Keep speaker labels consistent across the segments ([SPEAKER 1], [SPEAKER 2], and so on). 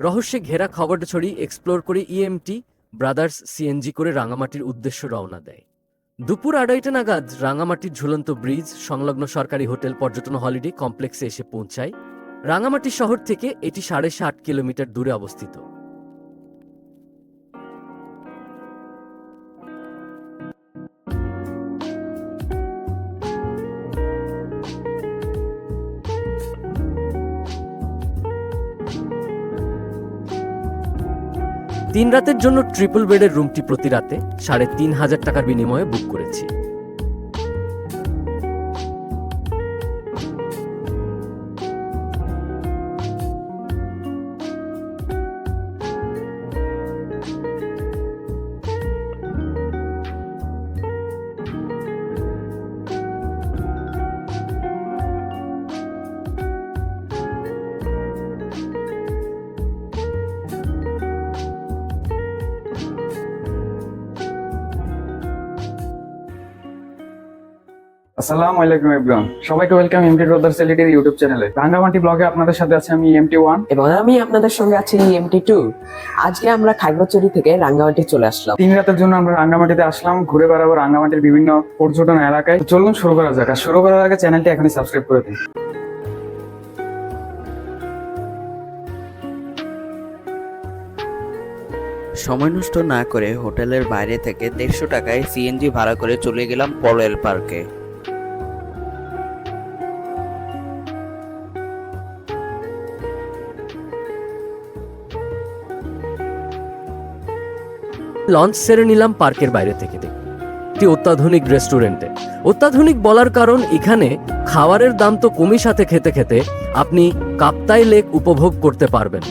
[SPEAKER 1] রহস্যে ঘেরা খবরটা ছড়িয়ে এক্সপ্লোর করে ইএমটি ব্রাদার্স সিএনজি করে রাঙামাটির উদ্দেশ্য রওনা দেয়। দুপুর আড়াইটা নাগাদ রাঙামাটির ঝুলন্ত ব্রিজ, সংলগ্ন সরকারি হোটেল, পর্যটন হলিডে কমপ্লেক্সে এসে পৌঁছায়। রাঙামাটি শহর থেকে এটি সাড়ে ষাট কিলোমিটার দূরে অবস্থিত। তিন রাতের জন্য ট্রিপল বেডের রুমটি প্রতি রাতে সাড়ে তিন হাজার টাকার বিনিময়ে বুক করেছি।
[SPEAKER 2] আসসালামু আলাইকুম এভরিওয়ান। সবাইকে ওয়েলকাম এমটি ব্রাদার্স এলইডির ইউটিউব চ্যানেলে। রাঙ্গামাটি ব্লগে আপনাদের সাথে আছে আমি এমটি ওয়ান
[SPEAKER 3] এবং আমি আপনাদের সঙ্গে আছি এমটি টু আজকে আমরা খাগড়াছড়ি থেকে রাঙ্গামাটি চলে আসলাম।
[SPEAKER 2] তিন রাতের জন্য আমরা রাঙ্গামাটিতে আসলাম ঘুরে বেড়াবো রাঙ্গামাটির বিভিন্ন পর্যটন এলাকায়। চলুন শুরু করা যাক। আর শুরু করার আগে চ্যানেলটি এখনই সাবস্ক্রাইব করে দিন।
[SPEAKER 4] সময় নষ্ট না করে হোটেলের বাইরে থেকে দেড়শো টাকায় সিএনজি ভাড়া করে চলে গেলাম পরোয়েল পার্কে।
[SPEAKER 1] লঞ্চ সেরে নিলাম পার্কের বাইরে থেকে দেখি। একটি অত্যাধুনিক রেস্টুরেন্টে। অত্যাধুনিক বলার কারণ, এখানে খাবারের দাম তো কমই সাথে খেতে খেতে আপনি কাপ্তাই লেক উপভোগ করতে পারবেন।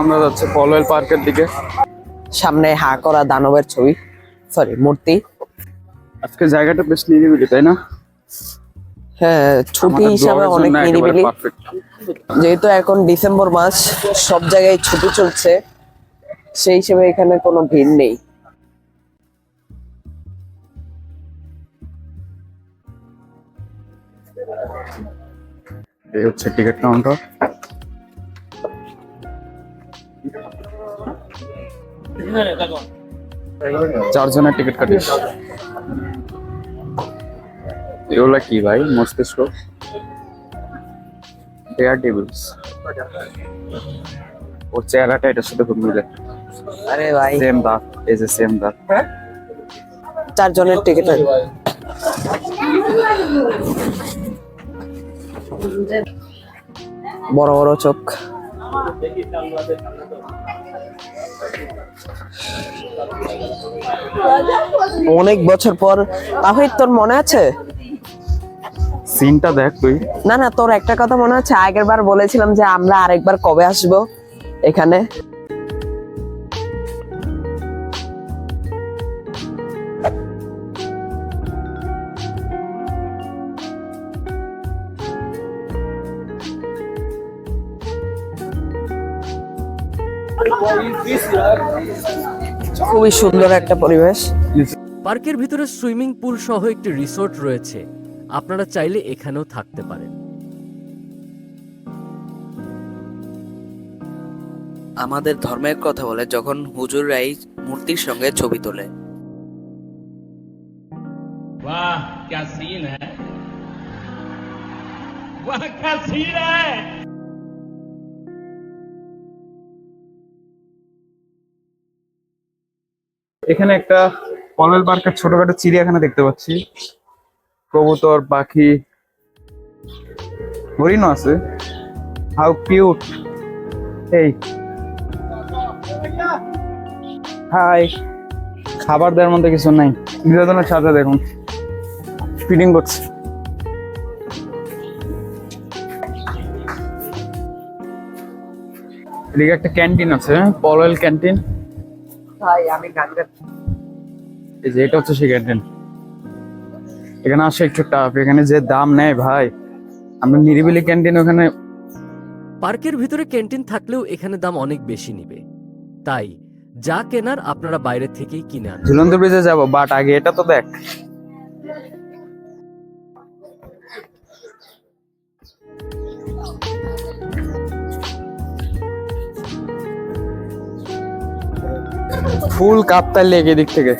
[SPEAKER 2] আমরা যাচ্ছি পলওয়েল পার্কের দিকে।
[SPEAKER 3] সামনে হা করা দানবের ছবি। সরি মূর্তি।
[SPEAKER 2] আজকে জায়গাটা বেশ নিরিবিলি তাই না?
[SPEAKER 3] হ্যাঁ ছুটি হিসাবে অনেক নিরিবিলি। যেহেতু এখন ডিসেম্বর মাস সব জায়গায় ছুটি চলছে। সেই হিসেবে এখানে কোনো ভিড় নেই।
[SPEAKER 2] এই হচ্ছে টিকিট কাউন্টার। চারজনের টিকিট কাটিস। এগুলা কি ভাই? মস্তিষ্ক? চেয়ার টেবিলস ওর চেহারাটা এটার সাথে খুব মিলে।
[SPEAKER 3] আরে ভাই।
[SPEAKER 2] সেম দাঁত এই যে সেম দাঁত।
[SPEAKER 3] চারজনের টিকিট বড় বড় চোখ। অনেক বছর পর। তাহিদ তোর মনে আছে?
[SPEAKER 2] সিনটা দেখ তুই।
[SPEAKER 3] না না তোর একটা কথা মনে আছে? আগের বার বলেছিলাম যে আমরা আরেকবার কবে আসব এখানে? খুবই সুন্দর একটা পরিবেশ।
[SPEAKER 1] পার্কের ভিতরে সুইমিং পুল সহ একটি রিসোর্ট রয়েছে। আপনারা চাইলে এখানেও থাকতে পারেন।
[SPEAKER 4] আমাদের ধর্মের কথা বলে যখন হুজুররাই মূর্তির সঙ্গে ছবি তোলে।
[SPEAKER 5] বাহ ক্যা সিন বাহ ক্যা সিন
[SPEAKER 2] এখানে একটা পলল পার্কের ছোটখাটো চিড়িয়াখানা দেখতে পাচ্ছি। কবুতর, পাখি, হরিণও আছে। হাউ কিউট এই। হাই খাবার দেওয়ার মধ্যে কিছু নাই। বিনোদনের সাথে দেখুন। ফিডিং করছে। এদিকে একটা ক্যান্টিন আছে পলয়েল ক্যান্টিন
[SPEAKER 3] ভাই আমি গান
[SPEAKER 2] এই যে এটা হচ্ছে সেই ক্যান্টিন এখানে আসে একটু টাফ এখানে যে দাম নেয় ভাই আমরা নিরিবিলি ক্যান্টিন ওখানে
[SPEAKER 1] পার্কের ভিতরে ক্যান্টিন থাকলেও এখানে দাম অনেক বেশি নিবে। তাই যা কেনার আপনারা বাইরে থেকেই কিনে আনবেন।
[SPEAKER 2] ঝুলন্ত ব্রিজে যাব বাট আগে এটা তো দেখ। ফুল কাপ্তার লেগে দিক থেকে।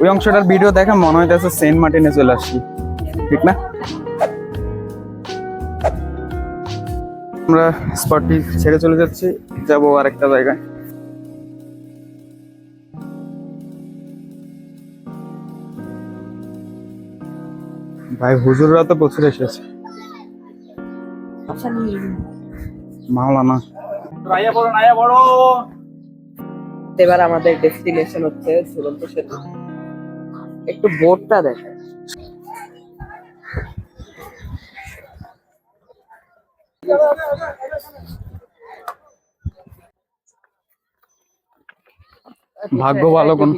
[SPEAKER 2] ওই অংশটার ভিডিও দেখে মনে হইতেছে সেন্ট মার্টিনে চলে আসছি। ঠিক না? আমরা স্পটটি ছেড়ে চলে যাচ্ছি যাব আরেকটা জায়গায়। ভাই হুজুররা তো প্রচুর এসেছে। মাওলানা।
[SPEAKER 3] এবার আমাদের ডেস্টিনেশন হচ্ছে ঝুলন্ত সেতু। একটু বোর্ডটা দেখেন
[SPEAKER 2] ভাগ্য ভালো কোন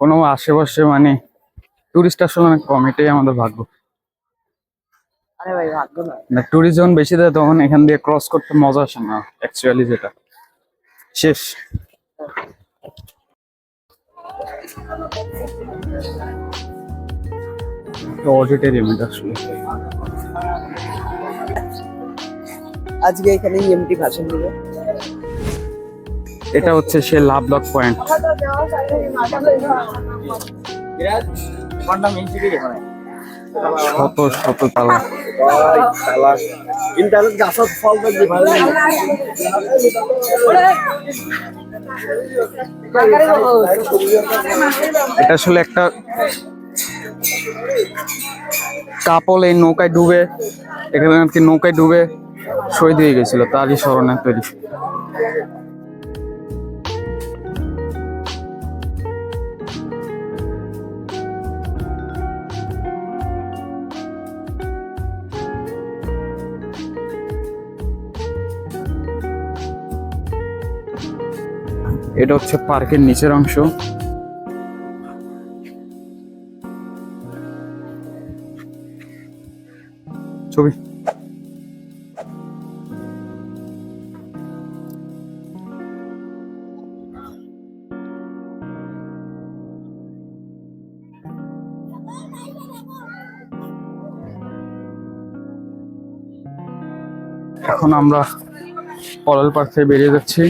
[SPEAKER 2] কোনো আশেপাশে মানে টুরিস্ট আসলে অনেক কম এটাই আমাদের ভাগ্য।
[SPEAKER 3] না
[SPEAKER 2] না টুরিস্ট যখন বেশি দেয় তখন এখান দিয়ে ক্রস করতে মজা আসে না অ্যাকচুয়ালি যেটা। শেষ। অডিটোরিয়াম এটা আসলে
[SPEAKER 3] আজকে এখানে ইএমটি ভাষণ দিবে।
[SPEAKER 2] এটা হচ্ছে সে লাভ লক পয়েন্ট শত শত তালা। এটা আসলে একটা কাপল এই নৌকায় ডুবে, এখানে আর কি নৌকায় ডুবে শহীদ হয়ে গেছিল, তারই স্মরণে তৈরি। এটা হচ্ছে পার্কের নিচের অংশ। ছবি। এখন আমরা পলাল পার্ক থেকে বেরিয়ে যাচ্ছি।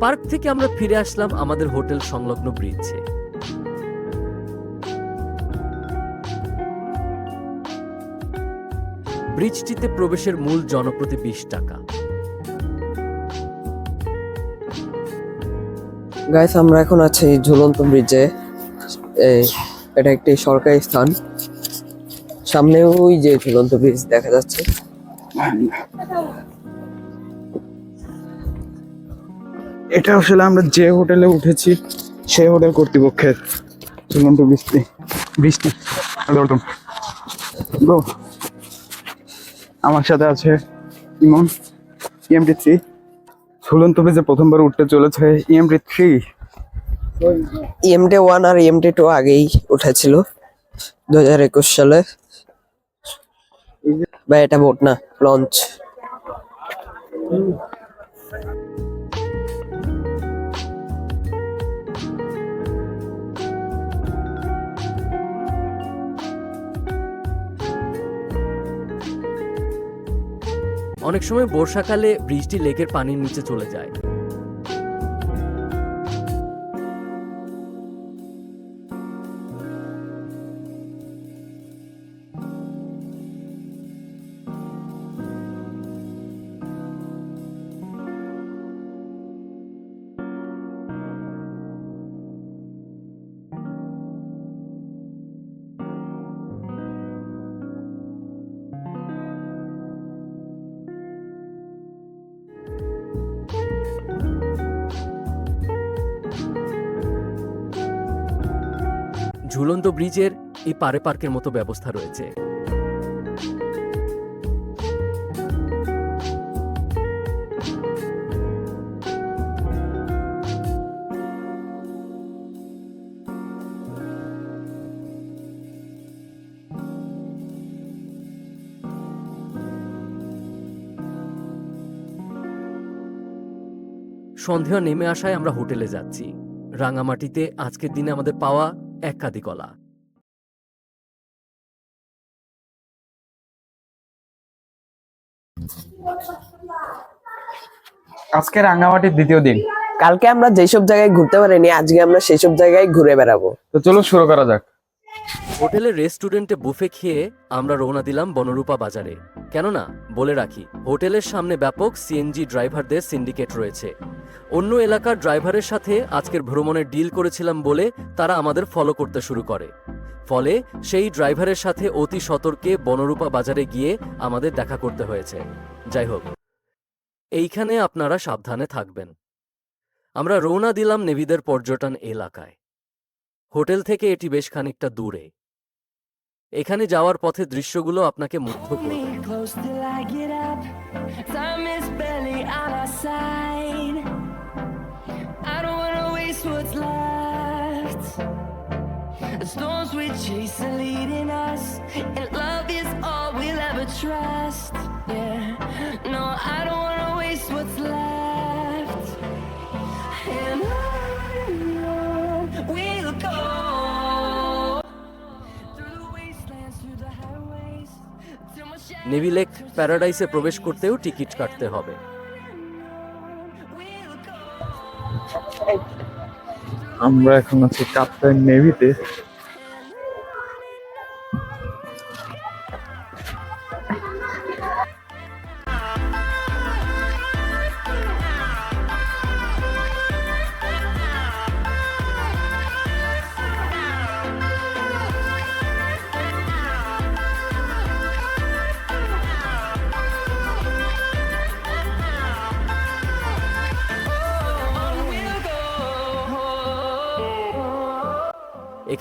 [SPEAKER 1] পার্ক থেকে আমরা ফিরে আসলাম আমাদের হোটেল সংলগ্ন ব্রিজে ব্রিজটিতে প্রবেশের মূল জনপ্রতি বিশ টাকা।
[SPEAKER 3] গাইস আমরা এখন আছি ঝুলন্ত ব্রিজে এটা একটি সরকারি স্থান। সামনে ওই যে ঝুলন্ত ব্রিজ দেখা যাচ্ছে।
[SPEAKER 2] এটা আসলে আমরা যে হোটেলে উঠেছি, সেই হোটেল কর্তৃপক্ষের ঝুলন্ত বৃষ্টি বৃষ্টি আমার সাথে আছে ইমন ইএমটি থ্রি ঝুলন্ত ব্রিজে প্রথমবার উঠতে চলেছে ইএমটি থ্রি
[SPEAKER 3] ইএমটি ওয়ান আর ইএমটি টু আগেই উঠেছিল দু হাজার একুশ সালে। বা এটা বোট না লঞ্চ
[SPEAKER 1] অনেক সময় বর্ষাকালে বৃষ্টি লেকের পানির নিচে চলে যায়। ঝুলন্ত ব্রিজের এই পারে পার্কের মতো ব্যবস্থা রয়েছে। সন্ধ্যা নেমে আসায় আমরা হোটেলে যাচ্ছি। রাঙামাটিতে আজকের দিনে আমাদের পাওয়া এক কাদি কলা
[SPEAKER 2] আজকে রাঙ্গামাটির দ্বিতীয় দিন।
[SPEAKER 3] কালকে আমরা যেসব জায়গায় ঘুরতে পারিনি আজকে আমরা সেসব জায়গায় ঘুরে বেড়াবো।
[SPEAKER 2] তো চলো শুরু করা যাক।
[SPEAKER 1] হোটেলের রেস্টুরেন্টে বুফে খেয়ে আমরা রওনা দিলাম বনরূপা বাজারে। কেননা, বলে রাখি, হোটেলের সামনে ব্যাপক সিএনজি ড্রাইভারদের সিন্ডিকেট রয়েছে। অন্য এলাকার ড্রাইভারের সাথে আজকের ভ্রমণের ডিল করেছিলাম বলে তারা আমাদের ফলো করতে শুরু করে। ফলে সেই ড্রাইভারের সাথে অতি সতর্কে বনরূপা বাজারে গিয়ে আমাদের দেখা করতে হয়েছে। যাই হোক, এইখানে আপনারা সাবধানে থাকবেন। আমরা রওনা দিলাম নেভিদের পর্যটন এলাকায়। হোটেল থেকে এটি বেশ খানিকটা দূরে। এখানে যাওয়ার পথে দৃশ্যগুলো আপনাকে মুগ্ধ করবে।
[SPEAKER 6] Till my shadow
[SPEAKER 1] navy lake প্যারাডাইসে প্রবেশ করতেও টিকিট কাটতে হবে।
[SPEAKER 2] আমরা এখন আছি কাপ্তান নেভিতে।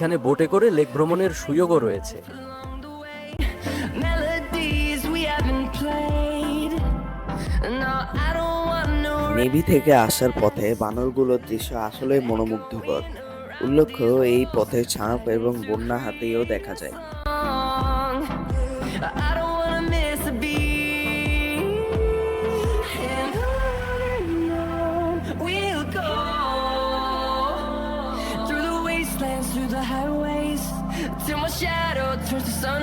[SPEAKER 1] এখানে বোটে করে লেক ভ্রমণের সুযোগও রয়েছে।
[SPEAKER 7] নেভি থেকে আসার পথে বানরগুলোর দৃশ্য আসলে মনোমুগ্ধকর। উল্লেখ্য এই পথে ছাপ এবং বন্যা হাতিও দেখা যায়।
[SPEAKER 6] shadow turns to sun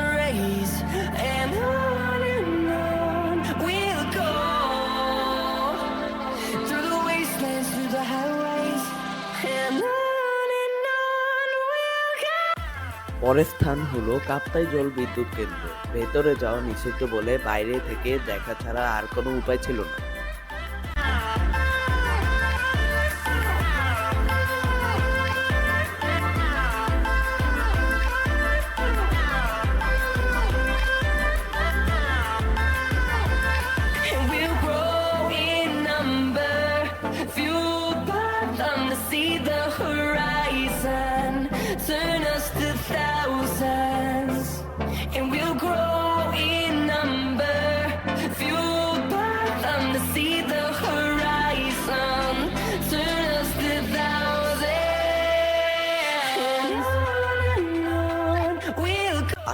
[SPEAKER 7] পরের স্থান হলো কাপ্তাই জল বিদ্যুৎ কেন্দ্র। ভেতরে যাওয়া নিষিদ্ধ বলে বাইরে থেকে দেখা ছাড়া আর কোনো উপায় ছিল না।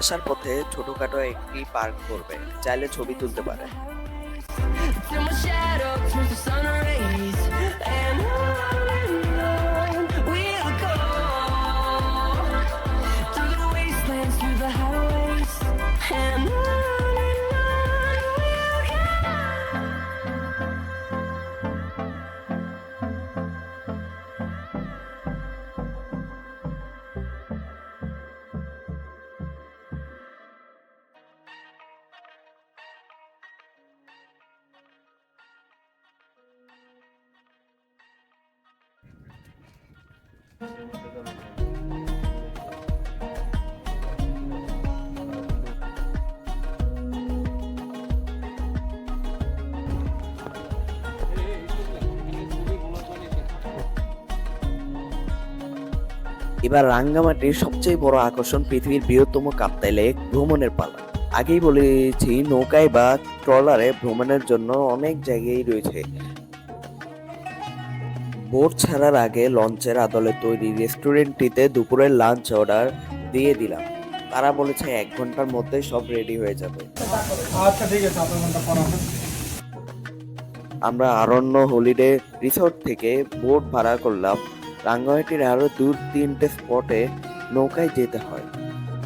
[SPEAKER 7] আসার পথে ছোটখাটো একটি পার্ক করবে চাইলে ছবি তুলতে পারে।
[SPEAKER 4] এবার রাঙ্গামাটির সবচেয়ে বড় আকর্ষণ পৃথিবীর বৃহত্তম কাপ্তাই লেক ভ্রমণের পালা। আগেই বলেছি নৌকায় বা ট্রলারে ভ্রমণের জন্য অনেক জায়গায় রয়েছে। বোট ছাড়ার আগে লঞ্চের আদলে তৈরি রেস্টুরেন্টটিতে দুপুরের লাঞ্চ অর্ডার দিয়ে দিলাম। তারা বলেছে এক ঘণ্টার মধ্যে সব রেডি হয়ে যাবে। আমরা আরণ্য হলিডে রিসোর্ট থেকে বোট ভাড়া করলাম রাঙ্গামাটির আরও দু, তিনটে স্পটে নৌকায় যেতে হয়।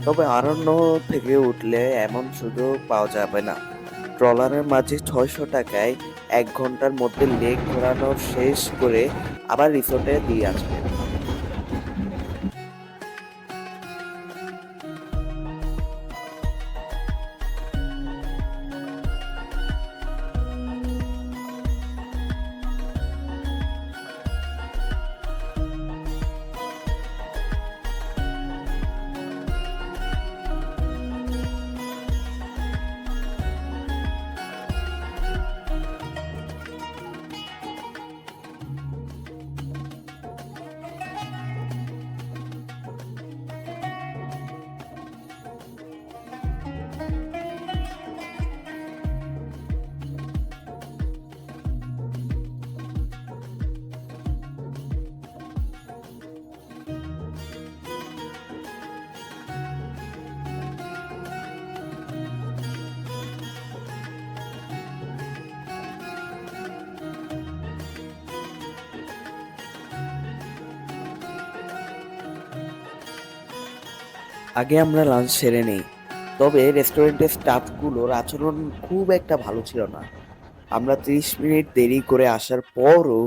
[SPEAKER 4] তবে আরণ্য থেকে উঠলে এমন সুযোগ পাওয়া যাবে না। ট্রলারের মাঝে ছয়শো টাকায় এক ঘণ্টার মধ্যে লেক ঘোরানো শেষ করে আবার রিসোর্টে দিয়ে আসবে। আগে আমরা লাঞ্চ সেরে নেই। তবে রেস্টুরেন্টের স্টাফগুলোর আচরণ খুব একটা ভালো ছিল না। আমরা ত্রিশ মিনিট দেরি করে আসার পরও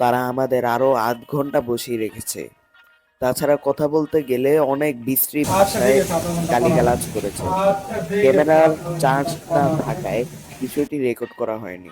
[SPEAKER 4] তারা আমাদের আরও আধ ঘণ্টা বসিয়ে রেখেছে। তাছাড়া কথা বলতে গেলে অনেক বিশ্রী ভাষায় গালিগালাজ করেছে। ক্যামেরার চার্জ না থাকায় বিষয়টি রেকর্ড করা হয়নি।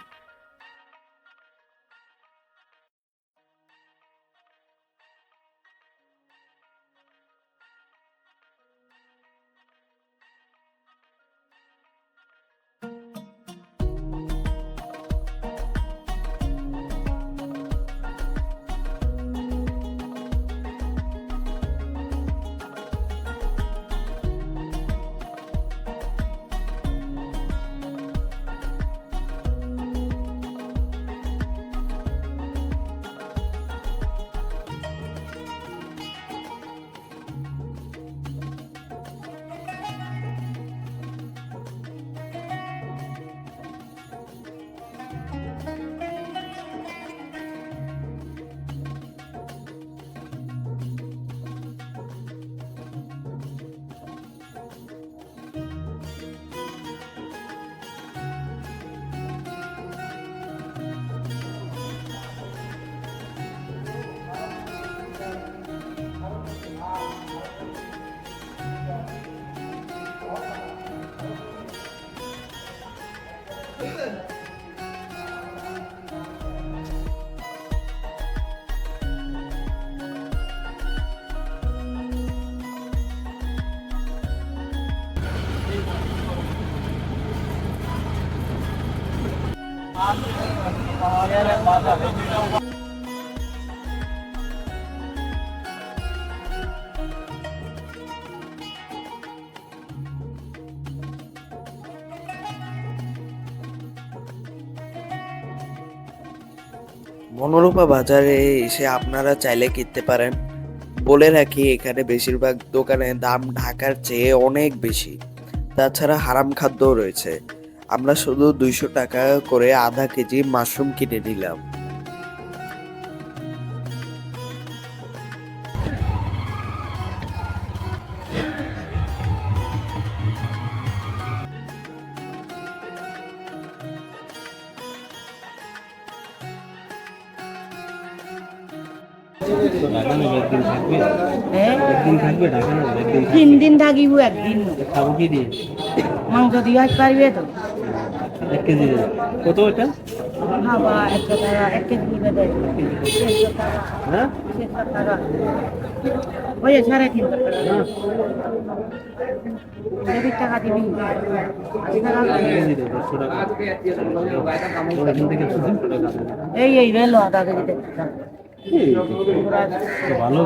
[SPEAKER 4] মনোরূপা বাজারে এসে আপনারা চাইলে কিনতে পারেন। বলে রাখি, এখানে বেশিরভাগ দোকানে দাম ঢাকার চেয়ে অনেক বেশি। তাছাড়া হারাম খাদ্যও রয়েছে। আমরা শুধু দুইশো টাকা করে আধা কেজি মাশরুম কিনে নিলাম।
[SPEAKER 8] তিন দিন থাকিব একদিন।
[SPEAKER 9] খাব কি দিয়ে?
[SPEAKER 8] মাংস দিয়ে পারবে তো?
[SPEAKER 9] এক কেজি কত এটা?
[SPEAKER 8] টাকা টাকা
[SPEAKER 9] হ্যাঁ?
[SPEAKER 8] ওই সাড়ে টাকা। দিবি টাকা
[SPEAKER 9] টাকা টাকা
[SPEAKER 8] এই এই রেল আধা কেজি দেড়শো টাকা
[SPEAKER 9] এই, তো ভালো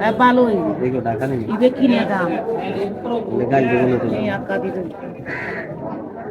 [SPEAKER 8] হ্যাঁ ভালোই
[SPEAKER 9] দেখো ঢাকা নেই।
[SPEAKER 8] কিনে দাম।
[SPEAKER 9] দেবো।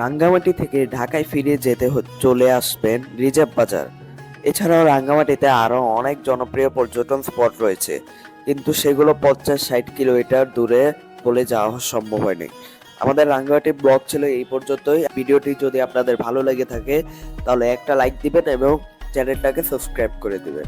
[SPEAKER 4] রাঙ্গামাটি থেকে ঢাকায় ফিরে যেতে চলে আসবেন রিজার্ভ বাজার। এছাড়াও রাঙ্গামাটিতে আরও অনেক জনপ্রিয় পর্যটন স্পট রয়েছে। কিন্তু সেগুলো পঞ্চাশ, ষাট কিলোমিটার দূরে বলে যাওয়া সম্ভব হয়নি। আমাদের রাঙ্গামাটি ব্লগ ছিল এই পর্যন্তই। ভিডিওটি যদি আপনাদের ভালো লেগে থাকে, তাহলে একটা লাইক দিবেন এবং চ্যানেলটাকে সাবস্ক্রাইব করে দিবেন।